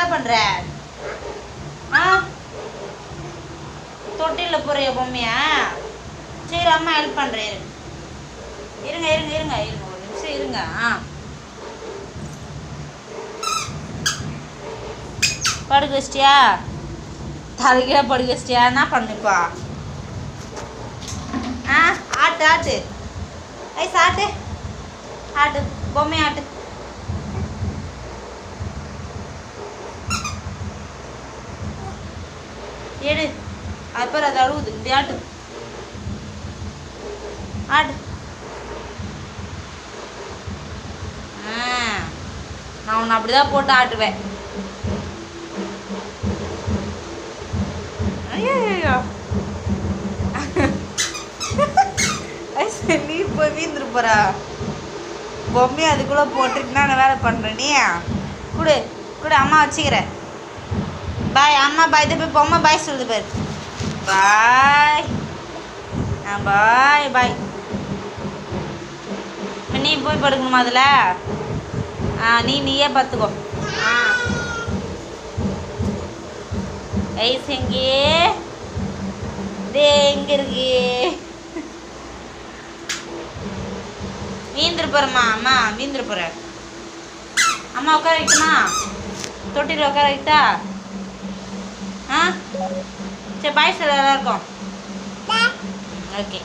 என்ன பண்ற? ஆ? தொட்டில போறிய பொம்மையா? சரி அம்மா ஹெல்ப் பண்றேன் இருங்க இருங்க இருங்க. இருங்க ஒரு நிமிஷம் இருங்க. ஆ. படுக்க வச்சிட்டியா தலைக்கீழ படுக்க வச்சிட்டியா என்ன பண்ணுப்பா ஆ ஆட்டு ஆட்டு. ஐஸ் ஆட்டு ஆட்டு பொம்மை ஆட்டு. எடு. அப்புறம் அது அழுகுது இப்படி ஆட்டு. ஆடு ஆ. நான் உன்னை அப்படிதான் போட்டு ஆட்டுவேன். ஐயோ நீ போய் வீந்துரு போறா. பொம்மையை அதுக்குள்ளே போட்டுட்டு நான் வேலை பண்ணுறேன் நீ கொடு. கொடு அம்மா வச்சுக்கிறேன். பாய் அம்மா பாய் இது போய் பொம்மை பாய் சொல்லுது பாரு. பாய். ஆ பாய் பாய். நீ போய் படுக்கணுமா அதில்? ஆ நீ நீயே பார்த்துக்கோ ஆ. ஐஸ் எங்கே டே எங்கே இருக்கு? வீந்துரு போகிறம்மா அம்மா வீந்துரு போகிற அம்மா உட்கார வைக்குமா தொட்டியில் உட்கார வைட்டா ஆ? சரி பாய் சார் எல்லாருக்கும் ஓகே